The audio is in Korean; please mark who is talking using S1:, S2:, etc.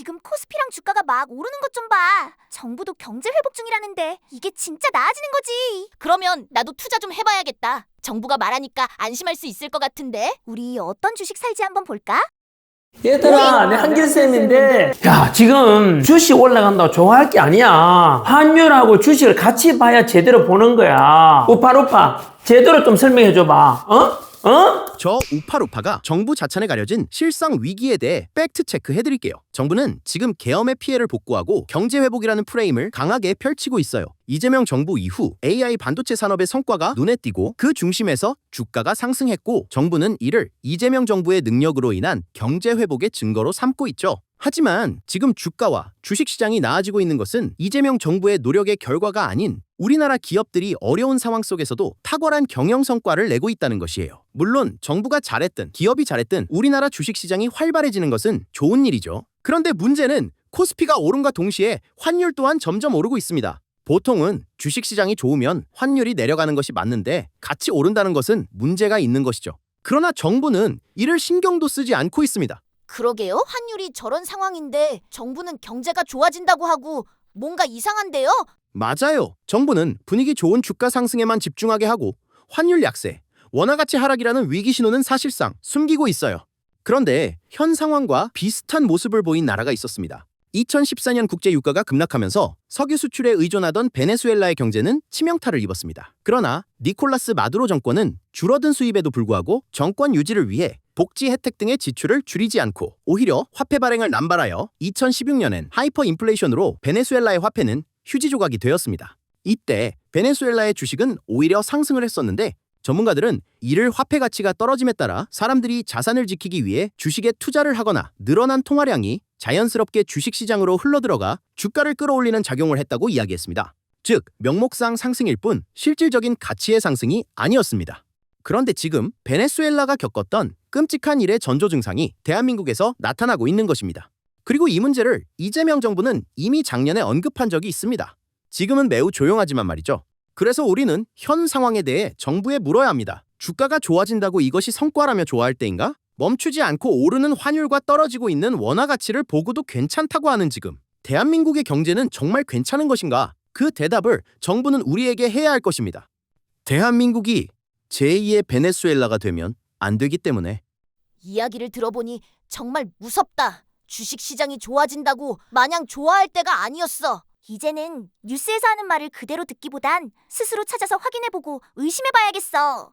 S1: 지금 코스피랑 주가가 막 오르는 것 좀 봐. 정부도 경제 회복 중이라는데 이게 진짜 나아지는 거지.
S2: 그러면 나도 투자 좀 해봐야겠다. 정부가 말하니까 안심할 수 있을 것 같은데.
S1: 우리 어떤 주식 살지 한번 볼까?
S3: 얘들아, 내 한길쌤인데, 야, 지금 주식 올라간다고 좋아할 게 아니야. 환율하고 주식을 같이 봐야 제대로 보는 거야. 우파루파, 제대로 좀 설명해줘봐. 어? 어?
S4: 저 우파루파가 정부 자찬에 가려진 실상 위기에 대해 팩트 체크 해드릴게요. 정부는 지금 계엄의 피해를 복구하고 경제 회복이라는 프레임을 강하게 펼치고 있어요. 이재명 정부 이후 AI 반도체 산업의 성과가 눈에 띄고 그 중심에서 주가가 상승했고 정부는 이를 이재명 정부의 능력으로 인한 경제 회복의 증거로 삼고 있죠. 하지만 지금 주가와 주식시장이 나아지고 있는 것은 이재명 정부의 노력의 결과가 아닌 우리나라 기업들이 어려운 상황 속에서도 탁월한 경영 성과를 내고 있다는 것이에요. 물론 정부가 잘했든 기업이 잘했든 우리나라 주식시장이 활발해지는 것은 좋은 일이죠. 그런데 문제는 코스피가 오름과 동시에 환율 또한 점점 오르고 있습니다. 보통은 주식시장이 좋으면 환율이 내려가는 것이 맞는데 같이 오른다는 것은 문제가 있는 것이죠. 그러나 정부는 이를 신경도 쓰지 않고 있습니다.
S2: 그러게요. 환율이 저런 상황인데 정부는 경제가 좋아진다고 하고 뭔가 이상한데요?
S4: 맞아요. 정부는 분위기 좋은 주가 상승에만 집중하게 하고 환율 약세, 원화 가치 하락이라는 위기 신호는 사실상 숨기고 있어요. 그런데 현 상황과 비슷한 모습을 보인 나라가 있었습니다. 2014년 국제 유가가 급락하면서 석유 수출에 의존하던 베네수엘라의 경제는 치명타를 입었습니다. 그러나 니콜라스 마두로 정권은 줄어든 수입에도 불구하고 정권 유지를 위해 복지 혜택 등의 지출을 줄이지 않고 오히려 화폐 발행을 남발하여 2016년엔 하이퍼 인플레이션으로 베네수엘라의 화폐는 휴지 조각이 되었습니다. 이때 베네수엘라의 주식은 오히려 상승을 했었는데 전문가들은 이를 화폐 가치가 떨어짐에 따라 사람들이 자산을 지키기 위해 주식에 투자를 하거나 늘어난 통화량이 자연스럽게 주식 시장으로 흘러들어가 주가를 끌어올리는 작용을 했다고 이야기했습니다. 즉, 명목상 상승일 뿐 실질적인 가치의 상승이 아니었습니다. 그런데 지금 베네수엘라가 겪었던 끔찍한 일의 전조 증상이 대한민국에서 나타나고 있는 것입니다. 그리고 이 문제를 이재명 정부는 이미 작년에 언급한 적이 있습니다. 지금은 매우 조용하지만 말이죠. 그래서 우리는 현 상황에 대해 정부에 물어야 합니다. 주가가 좋아진다고 이것이 성과라며 좋아할 때인가? 멈추지 않고 오르는 환율과 떨어지고 있는 원화 가치를 보고도 괜찮다고 하는 지금 대한민국의 경제는 정말 괜찮은 것인가? 그 대답을 정부는 우리에게 해야 할 것입니다. 대한민국이 제2의 베네수엘라가 되면 안 되기 때문에
S2: 이야기를 들어보니 정말 무섭다. 주식 시장이 좋아진다고 마냥 좋아할 때가 아니었어.
S1: 이제는 뉴스에서 하는 말을 그대로 듣기보단 스스로 찾아서 확인해보고 의심해봐야겠어.